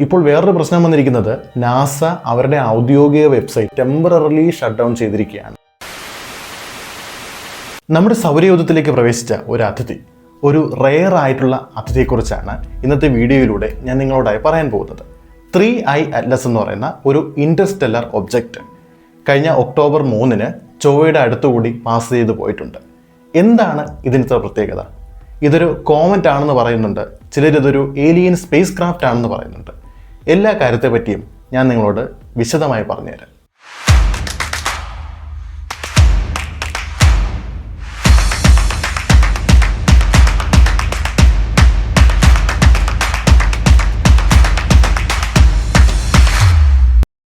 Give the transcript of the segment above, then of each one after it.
ഇപ്പോൾ വേറൊരു പ്രശ്നം വന്നിരിക്കുന്നത് നാസ അവരുടെ ഔദ്യോഗിക വെബ്സൈറ്റ് ടെമ്പററിലി ഷട്ട് ഡൗൺ ചെയ്തിരിക്കുകയാണ്. നമ്മുടെ സൗരയൂഥത്തിലേക്ക് പ്രവേശിച്ച ഒരു അതിഥി ഒരു റെയർ ആയിട്ടുള്ള അതിഥിയെക്കുറിച്ചാണ് ഇന്നത്തെ വീഡിയോയിലൂടെ ഞാൻ നിങ്ങളോടായി പറയാൻ പോകുന്നത്. ത്രീ ഐ അറ്റ്ലസ് എന്ന് പറയുന്ന ഒരു ഇന്റർസ്റ്റെല്ലർ ഒബ്ജക്റ്റ് കഴിഞ്ഞ ഒക്ടോബർ മൂന്നിന് ചൊവ്വയുടെ അടുത്തുകൂടി പാസ് ചെയ്ത് പോയിട്ടുണ്ട്. എന്താണ് ഇതിനത്തെ പ്രത്യേകത? ഇതൊരു കോമന്റ് ആണെന്ന് പറയുന്നുണ്ട് ചിലരിതൊരു ഏലിയൻ സ്പേസ് ക്രാഫ്റ്റ് ആണെന്ന് പറയുന്നുണ്ട്. എല്ലാ കാര്യത്തെ പറ്റിയും ഞാൻ നിങ്ങളോട് വിശദമായി പറഞ്ഞുതരാം.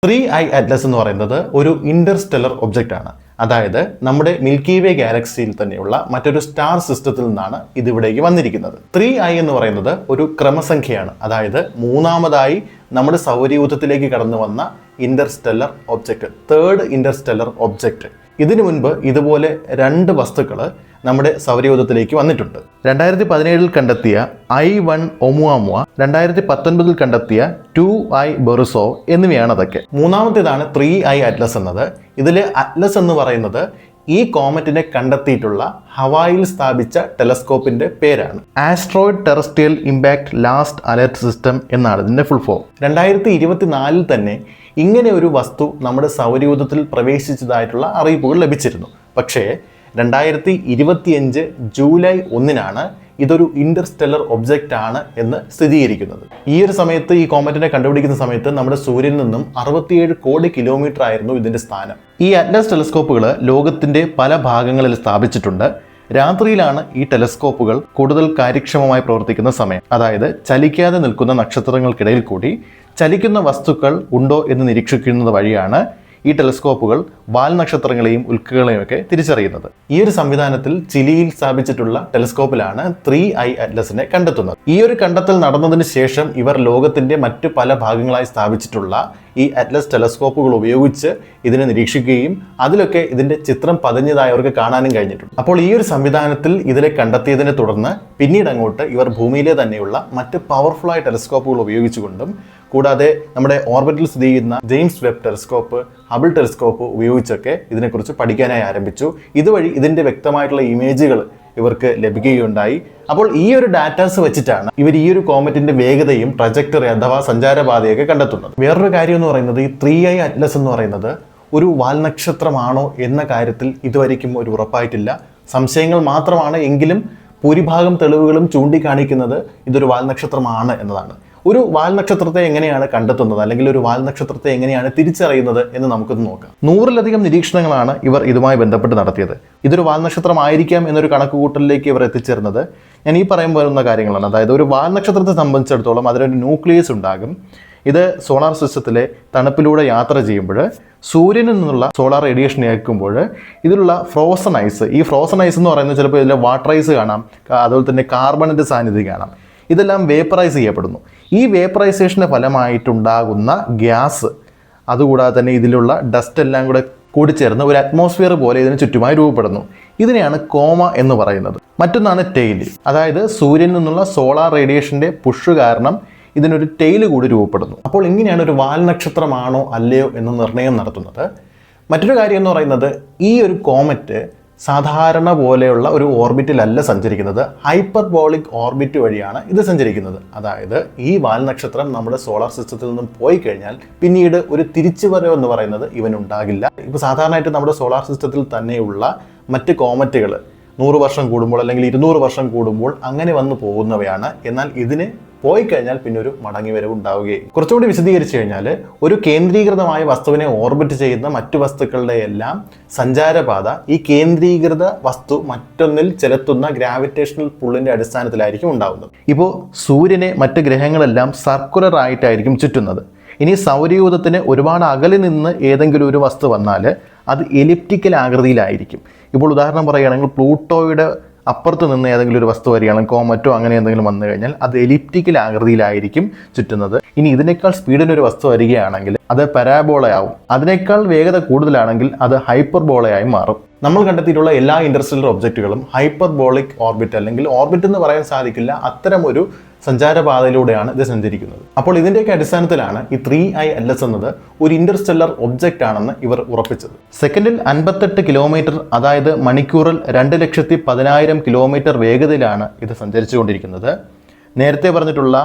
ത്രീ ഐ അറ്റ്ലസ് എന്ന് പറയുന്നത് ഒരു ഇന്റർസ്റ്റെല്ലർ ഒബ്ജക്റ്റ് ആണ്. അതായത് നമ്മുടെ മിൽക്കി വേ ഗാലക്സിയിൽ തന്നെയുള്ള മറ്റൊരു സ്റ്റാർ സിസ്റ്റത്തിൽ നിന്നാണ് ഇതിവിടേക്ക് വന്നിരിക്കുന്നത്. ത്രീ ഐ എന്ന് പറയുന്നത് ഒരു ക്രമസംഖ്യയാണ്. അതായത് മൂന്നാമതായി നമ്മുടെ സൗരയൂഥത്തിലേക്ക് കടന്നു വന്ന interstellar object third interstellar object ഇതിനു മുൻപ് ഇതുപോലെ രണ്ട് വസ്തുക്കൾ നമ്മുടെ സൗരയൂഥത്തിലേക്ക് വന്നിട്ടുണ്ട്. രണ്ടായിരത്തി പതിനേഴിൽ കണ്ടെത്തിയ ഐ വൺ ഒമുവാമുവ രണ്ടായിരത്തി പത്തൊൻപതിൽ കണ്ടെത്തിയ ടു ഐ ബെറുസോ എന്നിവയാണ് അതൊക്കെ. മൂന്നാമത്തേതാണ് ത്രീ ഐ അറ്റ്ലസ് എന്നത്. ഇതിലെ അറ്റ്ലസ് എന്ന് പറയുന്നത് ഈ കോമറ്റിനെ കണ്ടെത്തിയിട്ടുള്ള ഹവായിൽ സ്ഥാപിച്ച ടെലസ്കോപ്പിന്റെ പേരാണ്. Asteroid terrestrial impact last alert system എന്നാണ് ഇതിന്റെ ഫുൾ ഫോം രണ്ടായിരത്തി ഇരുപത്തിനാലിൽ തന്നെ ഇങ്ങനെ ഒരു വസ്തു നമ്മുടെ സൗരയൂഥത്തിൽ പ്രവേശിച്ചതായിട്ടുള്ള അറിയിപ്പുകൾ ലഭിച്ചിരുന്നു. പക്ഷേ രണ്ടായിരത്തി ഇരുപത്തിയഞ്ച് ജൂലൈ ഒന്നിനാണ് ഇതൊരു ഇന്റർസ്റ്റെല്ലർ ഒബ്ജക്റ്റ് ആണ് എന്ന് സ്ഥിരീകരിക്കുന്നത്. ഈ ഒരു സമയത്ത് ഈ കോമറ്റിനെ കണ്ടുപിടിക്കുന്ന സമയത്ത് നമ്മുടെ സൂര്യനിൽ നിന്നും അറുപത്തിയേഴ് കോടി കിലോമീറ്റർ ആയിരുന്നു ഇതിന്റെ സ്ഥാനം. ഈ അറ്റ്ലസ് ടെലസ്കോപ്പുകൾ ലോകത്തിന്റെ പല ഭാഗങ്ങളിൽ സ്ഥാപിച്ചിട്ടുണ്ട്. രാത്രിയിലാണ് ഈ ടെലസ്കോപ്പുകൾ കൂടുതൽ കാര്യക്ഷമമായി പ്രവർത്തിക്കുന്ന സമയം. അതായത് ചലിക്കാതെ നിൽക്കുന്ന നക്ഷത്രങ്ങൾക്കിടയിൽ കൂടി ചലിക്കുന്ന വസ്തുക്കൾ ഉണ്ടോ എന്ന് നിരീക്ഷിക്കുന്നത് വഴിയാണ് ഈ ടെലിസ്കോപ്പുകൾ വാൽനക്ഷത്രങ്ങളെയും ഉൽക്കകളെയും ഒക്കെ തിരിച്ചറിയുന്നത്. ഈ ഒരു സംവിധാനത്തിൽ ചിലിയിൽ സ്ഥാപിച്ചിട്ടുള്ള ടെലിസ്കോപ്പിലാണ് ത്രീ ഐ അറ്റ്ലസിനെ കണ്ടെത്തുന്നത്. ഈ ഒരു കണ്ടെത്തൽ നടന്നതിന് ശേഷം ഇവർ ലോകത്തിന്റെ മറ്റു പല ഭാഗങ്ങളായി സ്ഥാപിച്ചിട്ടുള്ള ഈ അറ്റ്ലസ് ടെലസ്കോപ്പുകൾ ഉപയോഗിച്ച് ഇതിനെ നിരീക്ഷിക്കുകയും അതിലൊക്കെ ഇതിന്റെ ചിത്രം പതിഞ്ഞതായി അവർക്ക് കാണാനും കഴിഞ്ഞിട്ടുണ്ട്. അപ്പോൾ ഈ ഒരു സംവിധാനത്തിൽ ഇതിനെ കണ്ടെത്തിയതിനെ തുടർന്ന് പിന്നീട് അങ്ങോട്ട് ഇവർ ഭൂമിയിലെ തന്നെയുള്ള മറ്റ് പവർഫുൾ ആയ ടെലസ്കോപ്പുകൾ ഉപയോഗിച്ചുകൊണ്ടും കൂടാതെ നമ്മുടെ ഓർബിറ്റിൽ സ്ഥിതി ചെയ്യുന്ന James Webb telescope Hubble telescope ഉപയോഗിച്ചൊക്കെ ഇതിനെക്കുറിച്ച് പഠിക്കാനായി ആരംഭിച്ചു. ഇതുവഴി ഇതിന്റെ വ്യക്തമായിട്ടുള്ള ഇമേജുകൾ ഇവർക്ക് ലഭിക്കുകയുണ്ടായി. അപ്പോൾ ഈ ഒരു ഡാറ്റാസ് വെച്ചിട്ടാണ് ഇവർ ഈ ഒരു കോമറ്റിന്റെ വേഗതയും ട്രജക്ടറി അഥവാ സഞ്ചാരപാതയൊക്കെ കണ്ടെത്തുന്നത്. വേറൊരു കാര്യം എന്ന് പറയുന്നത് ഈ ത്രീ ഐ അറ്റ്ലസ് എന്ന് പറയുന്നത് ഒരു വാൽനക്ഷത്രമാണോ എന്ന കാര്യത്തിൽ ഇതുവരയ്ക്കും ഒരു ഉറപ്പായിട്ടില്ല. സംശയങ്ങൾ മാത്രമാണ് എങ്കിലും ഭൂരിഭാഗം തെളിവുകളും ചൂണ്ടിക്കാണിക്കുന്നത് ഇതൊരു വാൽനക്ഷത്രമാണ് എന്നതാണ്. ഒരു വാൽനക്ഷത്രത്തെ എങ്ങനെയാണ് കണ്ടെത്തുന്നത്? അല്ലെങ്കിൽ ഒരു വാൽനക്ഷത്രത്തെ എങ്ങനെയാണ് തിരിച്ചറിയുന്നത് എന്ന് നമുക്കൊന്ന് നോക്കാം. നൂറിലധികം നിരീക്ഷണങ്ങളാണ് ഇവർ ഇതുമായി ബന്ധപ്പെട്ട് നടത്തിയത്. ഇതൊരു വാൽനക്ഷത്രമായിരിക്കാം എന്നൊരു കണക്കുകൂട്ടലിലേക്ക് ഇവർ എത്തിച്ചേർന്നത് ഞാൻ ഈ പറയാൻ പോകുന്ന കാര്യങ്ങളാണ്. അതായത് ഒരു വാൽനക്ഷത്രത്തെ സംബന്ധിച്ചിടത്തോളം അതിനൊരു ന്യൂക്ലിയസ് ഉണ്ടാകും. ഇത് സോളാർ സിസ്റ്റത്തിലെ തണുപ്പിലൂടെ യാത്ര ചെയ്യുമ്പോൾ സൂര്യനിൽ നിന്നുള്ള സോളാർ റേഡിയേഷൻ ഏൽക്കുമ്പോൾ ഇതിലുള്ള ഫ്രോസൺ ഐസ് ഈ ഫ്രോസൺ ഐസ് എന്ന് പറയുന്നത് ചിലപ്പോൾ ഇതിലെ വാട്ടർ ഐസ് കാണാം അതുപോലെ തന്നെ കാർബണിന്റെ സാന്നിധ്യം കാണാം. ഇതെല്ലാം വേപ്പറൈസ് ചെയ്യപ്പെടുന്നു. ഈ വേപ്പറൈസേഷന്റെ ഫലമായിട്ടുണ്ടാകുന്ന ഗ്യാസ് അതുകൂടാതെ തന്നെ ഇതിലുള്ള ഡസ്റ്റ് എല്ലാം കൂടെ കൂടിച്ചേർന്ന് ഒരു അറ്റ്മോസ്ഫിയർ പോലെ ഇതിന് ചുറ്റുമായി രൂപപ്പെടുന്നു. ഇതിനെയാണ് കോമ എന്ന് പറയുന്നത്. മറ്റൊന്നാണ് ടെയിൽ അതായത് സൂര്യനിൽ നിന്നുള്ള സോളാർ റേഡിയേഷന്റെ പുഷ് കാരണം ഇതിനൊരു ടെയിൽ കൂടി രൂപപ്പെടുന്നു. അപ്പോൾ ഇങ്ങനെയാണ് ഒരു വാൽനക്ഷത്രമാണോ അല്ലയോ എന്ന് നിർണയം നടത്തുന്നത്. മറ്റൊരു കാര്യം എന്ന് പറയുന്നത് ഈ ഒരു കോമറ്റ് സാധാരണ പോലെയുള്ള ഒരു ഓർബിറ്റിലല്ല സഞ്ചരിക്കുന്നത്. ഹൈപ്പർബോളിക് ഓർബിറ്റ് വഴിയാണ് ഇത് സഞ്ചരിക്കുന്നത്. അതായത് ഈ വാൽനക്ഷത്രം നമ്മുടെ സോളാർ സിസ്റ്റത്തിൽ നിന്നും പോയി കഴിഞ്ഞാൽ പിന്നീട് ഒരു തിരിച്ചുവരവ് എന്ന് പറയുന്നത് ഇവനുണ്ടാകില്ല ഇപ്പോൾ സാധാരണയായിട്ട് നമ്മുടെ സോളാർ സിസ്റ്റത്തിൽ തന്നെയുള്ള മറ്റ് കോമറ്റുകൾ നൂറ് വർഷം കൂടുമ്പോൾ അല്ലെങ്കിൽ ഇരുന്നൂറ് വർഷം കൂടുമ്പോൾ അങ്ങനെ വന്നു പോകുന്നവയാണ്. എന്നാൽ ഇതിന് പോയി കഴിഞ്ഞാൽ പിന്നെ ഒരു മടങ്ങി വരവ് ഉണ്ടാവുകയും. കുറച്ചുകൂടി വിശദീകരിച്ചു കഴിഞ്ഞാൽ ഒരു കേന്ദ്രീകൃതമായ വസ്തുവിനെ ഓർബിറ്റ് ചെയ്യുന്ന മറ്റു വസ്തുക്കളുടെ എല്ലാം സഞ്ചാരപാത ഈ കേന്ദ്രീകൃത വസ്തു മറ്റൊന്നിൽ ചെലുത്തുന്ന ഗ്രാവിറ്റേഷണൽ പുള്ളിന്റെ അടിസ്ഥാനത്തിലായിരിക്കും ഉണ്ടാവുന്നത്. ഇപ്പോൾ സൂര്യനെ മറ്റ് ഗ്രഹങ്ങളെല്ലാം സർക്കുലർ ആയിട്ടായിരിക്കും ചുറ്റുന്നത്. ഇനി സൗരയൂഥത്തിന് ഒരുപാട് അകലിൽ നിന്ന് ഏതെങ്കിലും ഒരു വസ്തു വന്നാൽ അത് എലിപ്റ്റിക്കൽ ആകൃതിയിലായിരിക്കും. ഇപ്പോൾ ഉദാഹരണം പറയുകയാണെങ്കിൽ പ്ലൂട്ടോയുടെ അപ്പുറത്ത് നിന്ന് ഏതെങ്കിലും ഒരു വസ്തു വരികയാണെങ്കിൽ കോമറ്റോ അങ്ങനെ എന്തെങ്കിലും വന്നു കഴിഞ്ഞാൽ അത് എലിപ്റ്റിക്കൽ ആകൃതിയിലായിരിക്കും ചുറ്റുന്നത്. ഇനി ഇതിനേക്കാൾ സ്പീഡിൽ ഒരു വസ്തു വരികയാണെങ്കിൽ അത് പരാബോളയാവും. അതിനേക്കാൾ വേഗത കൂടുതലാണെങ്കിൽ അത് ഹൈപ്പർബോളയായി മാറും. നമ്മൾ കണ്ടെത്തിയിട്ടുള്ള എല്ലാ ഇൻഡസ്ട്രിയൽ ഒബ്ജക്റ്റുകളും ഹൈപ്പർബോളിക് ഓർബിറ്റ് അല്ലെങ്കിൽ ഓർബിറ്റ് എന്ന് പറയാൻ സാധിക്കില്ല. അത്തരം ഒരു സഞ്ചാരപാതയിലൂടെയാണ് ഇത് സഞ്ചരിക്കുന്നത്. അപ്പോൾ ഇതിന്റെയൊക്കെ അടിസ്ഥാനത്തിലാണ് ഈ ത്രീ ഐ എൽ എസ് എന്നത് ഒരു ഇന്റർസ്റ്റെല്ലർ ഒബ്ജക്റ്റ് ആണെന്ന് ഇവർ ഉറപ്പിച്ചത്. സെക്കൻഡിൽ അൻപത്തെട്ട് കിലോമീറ്റർ അതായത് മണിക്കൂറിൽ രണ്ട് ലക്ഷത്തി പതിനായിരം കിലോമീറ്റർ വേഗതയിലാണ് ഇത് സഞ്ചരിച്ചുകൊണ്ടിരിക്കുന്നത്. നേരത്തെ പറഞ്ഞിട്ടുള്ള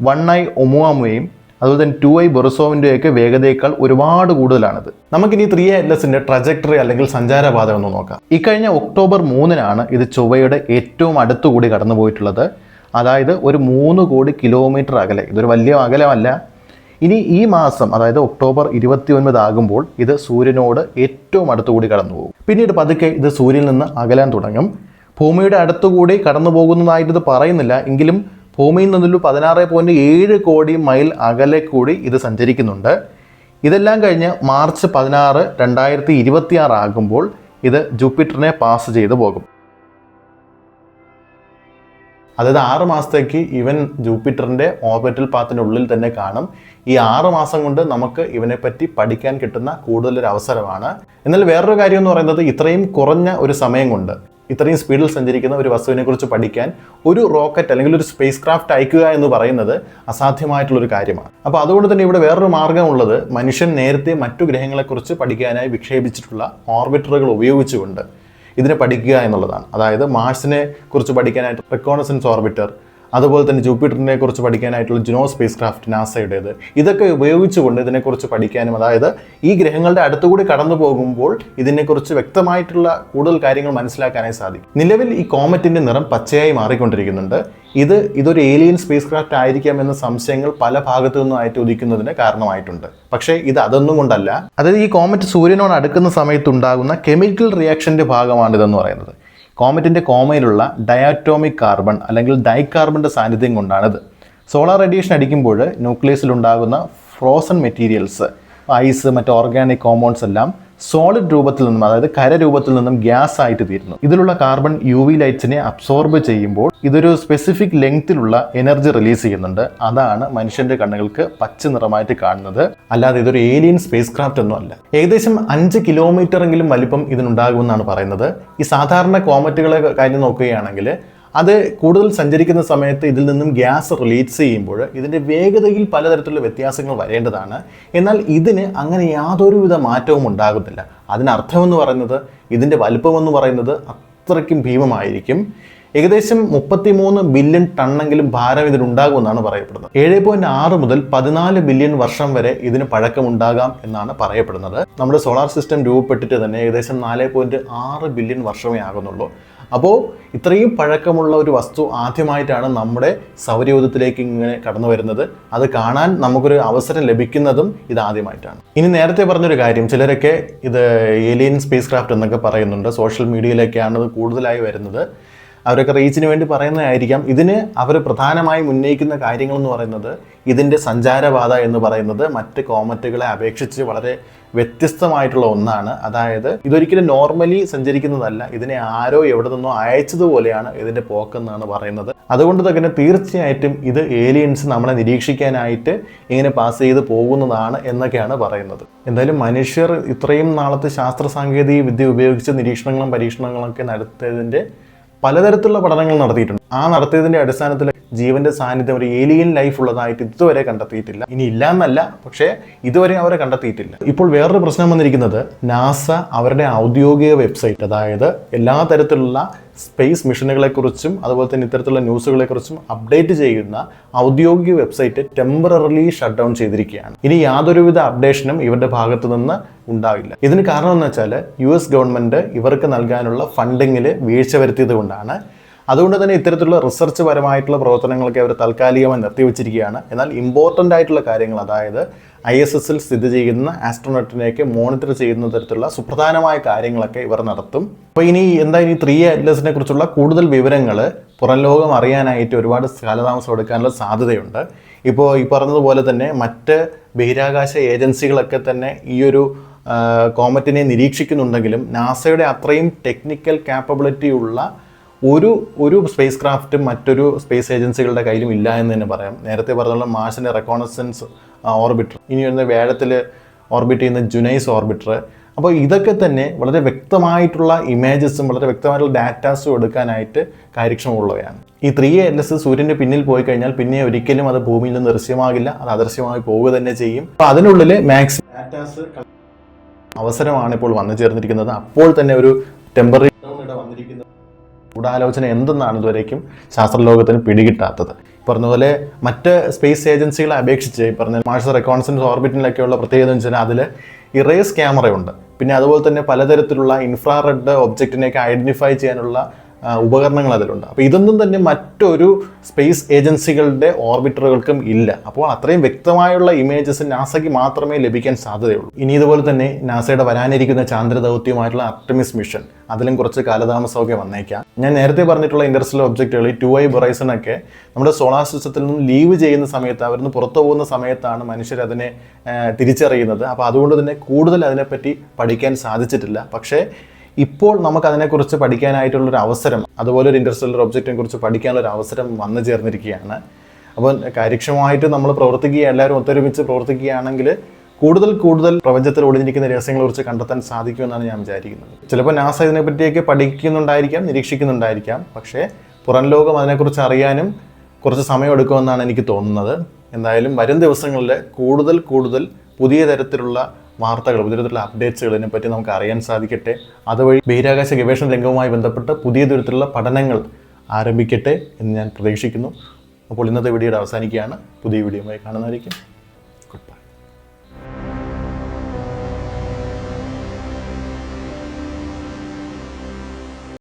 വൺ ഐ ഒമുവാമുവയും അതുപോലെ തന്നെ ടു ഐ ബൊറസോവിന്റെയൊക്കെ വേഗതയേക്കാൾ ഒരുപാട് കൂടുതലാണിത്. നമുക്കിനി ത്രീ എൽ എസിന്റെ ട്രജക്ടറി അല്ലെങ്കിൽ സഞ്ചാരപാത ഒന്ന് നോക്കാം. ഇക്കഴിഞ്ഞ ഒക്ടോബർ മൂന്നിനാണ് ഇത് ചൊവ്വയുടെ ഏറ്റവും അടുത്തുകൂടി കടന്നു പോയിട്ടുള്ളത് അതായത് ഒരു മൂന്ന് കോടി കിലോമീറ്റർ അകലെ. ഇതൊരു വലിയ അകലമല്ല. ഇനി ഈ മാസം അതായത് ഒക്ടോബർ ഇരുപത്തി ഒൻപത് ആകുമ്പോൾ ഇത് സൂര്യനോട് ഏറ്റവും അടുത്തുകൂടി കടന്നു പോകും. പിന്നീട് പതുക്കെ ഇത് സൂര്യനിൽ നിന്ന് അകലാൻ തുടങ്ങും. ഭൂമിയുടെ അടുത്തുകൂടി കടന്നു പോകുന്നതായിട്ട് ഇത് പറയുന്നില്ല. എങ്കിലും ഭൂമിയിൽ നിന്നൊരു പതിനാറ് പോയിന്റ് ഏഴ് കോടി മൈൽ അകലെ കൂടി ഇത് സഞ്ചരിക്കുന്നുണ്ട്. ഇതെല്ലാം കഴിഞ്ഞ് മാർച്ച് പതിനാറ് രണ്ടായിരത്തി ഇരുപത്തി ആറ് ആകുമ്പോൾ ഇത് ജൂപ്പിറ്ററിനെ പാസ് ചെയ്തു പോകും. അതായത് ആറ് മാസത്തേക്ക് ഇവൻ ജൂപ്പിറ്ററിന്റെ ഓർബിറ്റൽ പാത്തിന്റെ ഉള്ളിൽ തന്നെ കാണും. ഈ ആറ് മാസം കൊണ്ട് നമുക്ക് ഇവനെപ്പറ്റി പഠിക്കാൻ കിട്ടുന്ന കൂടുതലൊരു അവസരമാണ്. എന്നാൽ വേറൊരു കാര്യം എന്ന് പറയുന്നത് ഇത്രയും കുറഞ്ഞ ഒരു സമയം കൊണ്ട് ഇത്രയും സ്പീഡിൽ സഞ്ചരിക്കുന്ന ഒരു വസ്തുവിനെ കുറിച്ച് പഠിക്കാൻ ഒരു റോക്കറ്റ് അല്ലെങ്കിൽ ഒരു സ്പേസ് ക്രാഫ്റ്റ് അയക്കുക എന്ന് പറയുന്നത് അസാധ്യമായിട്ടുള്ളൊരു കാര്യമാണ്. അപ്പോൾ അതുകൊണ്ട് തന്നെ ഇവിടെ വേറൊരു മാർഗമുള്ളത് മനുഷ്യൻ നേരത്തെ മറ്റു ഗ്രഹങ്ങളെക്കുറിച്ച് പഠിക്കാനായി വിക്ഷേപിച്ചിട്ടുള്ള ഓർബിറ്ററുകൾ ഉപയോഗിച്ചുകൊണ്ട്. ഇതിനെ പഠിക്കുക എന്നുള്ളതാണ്. അതായത് മാർസിനെ കുറിച്ച് പഠിക്കാനായിട്ട് റെക്കോണസൻസ് ഓർബിറ്റർ അതുപോലെ തന്നെ ജൂപ്പിറ്ററിനെ കുറിച്ച് പഠിക്കാനായിട്ടുള്ള ജുനോ സ്പേസ് ക്രാഫ്റ്റ് നാസയുടേത്. ഇതൊക്കെ ഉപയോഗിച്ചുകൊണ്ട് ഇതിനെക്കുറിച്ച് പഠിക്കാനും അതായത് ഈ ഗ്രഹങ്ങളുടെ അടുത്തുകൂടി കടന്നു പോകുമ്പോൾ ഇതിനെക്കുറിച്ച് വ്യക്തമായിട്ടുള്ള കൂടുതൽ കാര്യങ്ങൾ മനസ്സിലാക്കാനായി സാധിക്കും. നിലവിൽ ഈ കോമറ്റിന്റെ നിറം പച്ചയായി മാറിക്കൊണ്ടിരിക്കുന്നുണ്ട്. ഇത് ഇതൊരു ഏലിയൻ സ്പേസ് ക്രാഫ്റ്റ് ആയിരിക്കാം എന്ന സംശയങ്ങൾ പല ഭാഗത്തു നിന്നായിട്ട് ഉദിക്കുന്നതിന് കാരണമായിട്ടുണ്ട്. പക്ഷേ ഇത് അതൊന്നും കൊണ്ടല്ല. അതായത് ഈ കോമറ്റ് സൂര്യനോട് അടുക്കുന്ന സമയത്ത് ഉണ്ടാകുന്ന കെമിക്കൽ റിയാക്ഷന്റെ ഭാഗമാണിതെന്ന് പറയുന്നത്. കോമറ്റിന്റെ കോമയിലുള്ള ഡയാറ്റോമിക് കാർബൺ അല്ലെങ്കിൽ ഡൈകാർബണിന്റെ സാന്നിധ്യം കൊണ്ടാണിത്. സോളാർ റേഡിയേഷൻ അടിക്കുമ്പോൾ ന്യൂക്ലിയസിലുണ്ടാകുന്ന ഫ്രോസൺ മെറ്റീരിയൽസ് ഐസ് മറ്റ് ഓർഗാനിക് കോമ്പൗണ്ട്സ് എല്ലാം സോളിഡ് രൂപത്തിൽ നിന്നും അതായത് കര രൂപത്തിൽ നിന്നും ഗ്യാസ് ആയിട്ട് തീരുന്നു. ഇതിലുള്ള കാർബൺ യു വി ലൈറ്റ്സിനെ അബ്സോർബ് ചെയ്യുമ്പോൾ ഇതൊരു സ്പെസിഫിക് ലെങ്തിലുള്ള എനർജി റിലീസ് ചെയ്യുന്നുണ്ട്. അതാണ് മനുഷ്യന്റെ കണ്ണുകൾക്ക് പച്ച നിറമായിട്ട് കാണുന്നത്. അല്ലാതെ ഇതൊരു ഏലിയൻ സ്പേസ് ക്രാഫ്റ്റ് ഒന്നും അല്ല. ഏകദേശം അഞ്ച് കിലോമീറ്റർ എങ്കിലും വലിപ്പം ഇതിനുണ്ടാകുമെന്നാണ് പറയുന്നത്. ഈ സാധാരണ കോമറ്റുകളെ കാര്യം നോക്കുകയാണെങ്കിൽ അത് കൂടുതൽ സഞ്ചരിക്കുന്ന സമയത്ത് ഇതിൽ നിന്നും ഗ്യാസ് റിലീസ് ചെയ്യുമ്പോൾ ഇതിന്റെ വേഗതയിൽ പലതരത്തിലുള്ള വ്യത്യാസങ്ങൾ വരേണ്ടതാണ്. എന്നാൽ ഇതിന് അങ്ങനെ യാതൊരുവിധ മാറ്റവും ഉണ്ടാകുന്നില്ല അതിനർത്ഥമെന്ന് പറയുന്നത് ഇതിന്റെ വലുപ്പമെന്ന് പറയുന്നത് അത്രയ്ക്കും ഭീമമായിരിക്കും. ഏകദേശം മുപ്പത്തിമൂന്ന് ബില്യൺ ടണ്ണെങ്കിലും ഭാരം ഇതിനുണ്ടാകുമെന്നാണ് പറയപ്പെടുന്നത്. ഏഴ് പോയിന്റ് ആറ് മുതൽ പതിനാല് ബില്യൺ വർഷം വരെ ഇതിന് പഴക്കമുണ്ടാകാം എന്നാണ് പറയപ്പെടുന്നത്. നമ്മുടെ സോളാർ സിസ്റ്റം രൂപപ്പെട്ടിട്ട് തന്നെ ഏകദേശം നാല് പോയിന്റ് ആറ് ബില്യൺ വർഷമേ ആകുന്നുള്ളൂ. അപ്പോൾ ഇത്രയും പഴക്കമുള്ള ഒരു വസ്തു ആദ്യമായിട്ടാണ് നമ്മുടെ സൗരയൂഥത്തിലേക്ക് ഇങ്ങനെ കടന്നു വരുന്നത്. അത് കാണാൻ നമുക്കൊരു അവസരം ലഭിക്കുന്നതും ഇതാദ്യമായിട്ടാണ് ഇനി നേരത്തെ പറഞ്ഞൊരു കാര്യം. ചിലരൊക്കെ ഇത് ഏലിയൻ സ്പേസ് ക്രാഫ്റ്റ് എന്നൊക്കെ പറയുന്നുണ്ട്. സോഷ്യൽ മീഡിയയിലൊക്കെയാണ് ഇത് കൂടുതലായി വരുന്നത്. അവരൊക്കെ റീച്ചിന് വേണ്ടി പറയുന്നതായിരിക്കാം. ഇതിന് അവർ പ്രധാനമായും ഉന്നയിക്കുന്ന കാര്യങ്ങൾ എന്ന് പറയുന്നത് ഇതിന്റെ സഞ്ചാരപാത എന്ന് പറയുന്നത് മറ്റ് കോമറ്റുകളെ അപേക്ഷിച്ച് വളരെ വ്യത്യസ്തമായിട്ടുള്ള ഒന്നാണ്. അതായത് ഇതൊരിക്കലും നോർമലി സഞ്ചരിക്കുന്നതല്ല. ഇതിനെ ആരോ എവിടെ നിന്നോ അയച്ചതുപോലെയാണ് ഇതിന്റെ പോക്കെന്നാണ് പറയുന്നത്. അതുകൊണ്ട് തന്നെ തീർച്ചയായിട്ടും ഇത് ഏലിയൻസ് നമ്മളെ നിരീക്ഷിക്കാനായിട്ട് ഇങ്ങനെ പാസ് ചെയ്ത് പോകുന്നതാണ് എന്നൊക്കെയാണ് പറയുന്നത്. എന്തായാലും മനുഷ്യർ ഇത്രയും നാളത്തെ ശാസ്ത്ര സാങ്കേതിക വിദ്യ ഉപയോഗിച്ച് നിരീക്ഷണങ്ങളും പരീക്ഷണങ്ങളൊക്കെ നടത്തിയതിന്റെ പലതരത്തിലുള്ള പഠനങ്ങൾ നടത്തിയിട്ടുണ്ട്. ആ നടത്തിയതിന്റെ അടിസ്ഥാനത്തിൽ ജീവന്റെ സാന്നിധ്യം ഒരു ഏലിയൻ ലൈഫ് ഉള്ളതായിട്ട് ഇതുവരെ കണ്ടെത്തിയിട്ടില്ല. ഇനി ഇല്ല എന്നല്ല പക്ഷേ ഇതുവരെ അവരെ കണ്ടെത്തിയിട്ടില്ല. ഇപ്പോൾ വേറൊരു പ്രശ്നം വന്നിരിക്കുന്നത് നാസ അവരുടെ ഔദ്യോഗിക വെബ്സൈറ്റ് അതായത് എല്ലാ തരത്തിലുള്ള സ്പേസ് മിഷനുകളെക്കുറിച്ചും അതുപോലെ തന്നെ ഇത്തരത്തിലുള്ള ന്യൂസുകളെക്കുറിച്ചും അപ്ഡേറ്റ് ചെയ്യുന്ന ഔദ്യോഗിക വെബ്സൈറ്റ് ടെമ്പററിലി ഷട്ട് ഡൗൺ ചെയ്തിരിക്കുകയാണ്. ഇനി യാതൊരുവിധ അപ്ഡേഷനും ഇവരുടെ ഭാഗത്തു നിന്ന് ഉണ്ടാവില്ല. ഇതിന് കാരണം എന്ന് വെച്ചാൽ യു എസ് ഗവൺമെന്റ് ഇവർക്ക് നൽകാനുള്ള ഫണ്ടിങ്ങിൽ വീഴ്ച വരുത്തിയത് കൊണ്ടാണ്. അതുകൊണ്ട് തന്നെ ഇത്തരത്തിലുള്ള റിസർച്ച് പരമായിട്ടുള്ള പ്രവർത്തനങ്ങളൊക്കെ അവർ താൽക്കാലികമായി നിർത്തിവെച്ചിരിക്കുകയാണ്. എന്നാൽ ഇമ്പോർട്ടന്റ് ആയിട്ടുള്ള കാര്യങ്ങൾ അതായത് ഐ എസ് എസിൽ സ്ഥിതി ചെയ്യുന്ന ആസ്ട്രോനട്ടിനെയൊക്കെ മോണിറ്റർ ചെയ്യുന്ന തരത്തിലുള്ള സുപ്രധാനമായ കാര്യങ്ങളൊക്കെ ഇവർ നടത്തും. അപ്പോൾ ഇനി എന്താ ഇനി ത്രീ അറ്റ്ലസിനെ കുറിച്ചുള്ള കൂടുതൽ വിവരങ്ങൾ പുറം ലോകം അറിയാനായിട്ട് ഒരുപാട് കാലതാമസം എടുക്കാനുള്ള സാധ്യതയുണ്ട്. ഇപ്പോൾ ഈ പറഞ്ഞതുപോലെ തന്നെ മറ്റ് ബഹിരാകാശ ഏജൻസികളൊക്കെ തന്നെ ഈ ഒരു കോമറ്റിനെ നിരീക്ഷിക്കുന്നുണ്ടെങ്കിലും നാസയുടെ അത്രയും ടെക്നിക്കൽ കാപ്പബിലിറ്റി ഉള്ള ഒരു ഒരു സ്പേസ് ക്രാഫ്റ്റും മറ്റൊരു സ്പേസ് ഏജൻസികളുടെ കയ്യിലും ഇല്ല എന്ന് തന്നെ പറയാം. നേരത്തെ പറഞ്ഞുള്ള മാർസിന്റെ റെക്കോണസൻസ് ഓർബിറ്റർ. ഇനി വരുന്ന വേഴത്തിൽ ഓർബിറ്റ് ചെയ്യുന്ന ജുനൈസ് ഓർബിറ്റർ. അപ്പോൾ ഇതൊക്കെ തന്നെ വളരെ വ്യക്തമായിട്ടുള്ള ഇമേജസും വളരെ വ്യക്തമായിട്ടുള്ള ഡാറ്റാസും എടുക്കാനായിട്ട് കാര്യക്ഷമമുള്ളവയാണ്. ഈ ത്രീ എൽ എസ് സൂര്യന്റെ പിന്നിൽ പോയി കഴിഞ്ഞാൽ പിന്നെ ഒരിക്കലും അത് ഭൂമിയിൽ നിന്ന് ദൃശ്യമാകില്ല. അത് അദൃശ്യമായി പോവുക തന്നെ ചെയ്യും. അപ്പോൾ അതിനുള്ളിൽ മാക്സിമം ഡാറ്റാസ് അവസരമാണ് ഇപ്പോൾ വന്നു ചേർന്നിരിക്കുന്നത്. അപ്പോൾ തന്നെ ഒരു ടെമ്പററി വന്നിരിക്കുന്നത് ഗൂഢാലോചന എന്തെന്നാണ് ഇതുവരേക്കും ശാസ്ത്രലോകത്തിന് പിടികിട്ടാത്തത്. പറഞ്ഞ പോലെ മറ്റ് സ്പേസ് ഏജൻസികളെ അപേക്ഷിച്ച് ഈ പറഞ്ഞ മാർസ് റെക്കോൺസൻസ് ഓർബിറ്റിലൊക്കെയുള്ള പ്രത്യേകത എന്ന് വെച്ചാൽ അതിൽ ഇറേസ് ക്യാമറയുണ്ട്. പിന്നെ അതുപോലെ തന്നെ പലതരത്തിലുള്ള ഇൻഫ്രാറെഡ് ഒബ്ജക്റ്റിനെയൊക്കെ ഐഡന്റിഫൈ ചെയ്യാനുള്ള ഉപകരണങ്ങൾ അതിലുണ്ട്. അപ്പോൾ ഇതൊന്നും തന്നെ മറ്റൊരു സ്പേസ് ഏജൻസികളുടെ ഓർബിറ്ററുകൾക്കും ഇല്ല. അപ്പോൾ അത്രയും വ്യക്തമായുള്ള ഇമേജസ് നാസയ്ക്ക് മാത്രമേ ലഭിക്കാൻ സാധ്യതയുള്ളൂ. ഇനി ഇതുപോലെ തന്നെ നാസയുടെ വരാനിരിക്കുന്ന ചാന്ദ്ര ദൗത്യമായിട്ടുള്ള അർട്ടമിസ് മിഷൻ അതിലും കുറച്ച് കാലതാമസമൊക്കെ വന്നേക്കാം. ഞാൻ നേരത്തെ പറഞ്ഞിട്ടുള്ള ഇൻഡസ്ട്രിയൽ ഒബ്ജക്റ്റുകൾ ടു ഐ ബൊറൈസൺ ഒക്കെ നമ്മുടെ സോളാർ സിസ്റ്റത്തിൽ നിന്നും ലീവ് ചെയ്യുന്ന സമയത്ത് അവരിന്ന് പുറത്തു പോകുന്ന സമയത്താണ് മനുഷ്യർ അതിനെ തിരിച്ചറിയുന്നത്. അപ്പോൾ അതുകൊണ്ട് തന്നെ കൂടുതൽ അതിനെപ്പറ്റി പഠിക്കാൻ സാധിച്ചിട്ടില്ല. പക്ഷേ ഇപ്പോൾ നമുക്ക് അതിനെക്കുറിച്ച് പഠിക്കാനായിട്ടുള്ളൊരു അവസരം അതുപോലെ ഒരു ഇൻഡസ്ട്രിയൽ ഒബ്ജക്റ്റിനെ കുറിച്ച് പഠിക്കാനുള്ള ഒരു അവസരം വന്നു ചേർന്നിരിക്കുകയാണ്. അപ്പോൾ കാര്യക്ഷമമായിട്ട് നമ്മൾ പ്രവർത്തിക്കുക എല്ലാവരും ഒത്തൊരുമിച്ച് പ്രവർത്തിക്കുകയാണെങ്കിൽ കൂടുതൽ കൂടുതൽ പ്രപഞ്ചത്തിൽ ഒളിഞ്ഞിരിക്കുന്ന രഹസ്യങ്ങളെ കുറിച്ച് കണ്ടെത്താൻ സാധിക്കുമെന്നാണ് ഞാൻ വിചാരിക്കുന്നത്. ചിലപ്പോൾ നാസ ഇതിനെപ്പറ്റിയൊക്കെ പഠിക്കുന്നുണ്ടായിരിക്കാം നിരീക്ഷിക്കുന്നുണ്ടായിരിക്കാം പക്ഷേ പുറം ലോകം അതിനെക്കുറിച്ച് അറിയാനും കുറച്ച് സമയമെടുക്കുമെന്നാണ് എനിക്ക് തോന്നുന്നത്. എന്തായാലും വരും ദിവസങ്ങളിൽ കൂടുതൽ കൂടുതൽ പുതിയ തരത്തിലുള്ള വാർത്തകൾ പുതിയ അപ്ഡേറ്റ്സുകൾ ഇതിനെപ്പറ്റി നമുക്ക് അറിയാൻ സാധിക്കട്ടെ. അതുവഴി ബഹിരാകാശ ഗവേഷണ രംഗവുമായി ബന്ധപ്പെട്ട് പുതിയ തരത്തിലുള്ള പഠനങ്ങൾ ആരംഭിക്കട്ടെ എന്ന് ഞാൻ പ്രതീക്ഷിക്കുന്നു. അപ്പോൾ ഇന്നത്തെ വീഡിയോയുടെ അവസാനിക്കുകയാണ്. പുതിയ വീഡിയോയുമായി കാണുന്നതായിരിക്കും.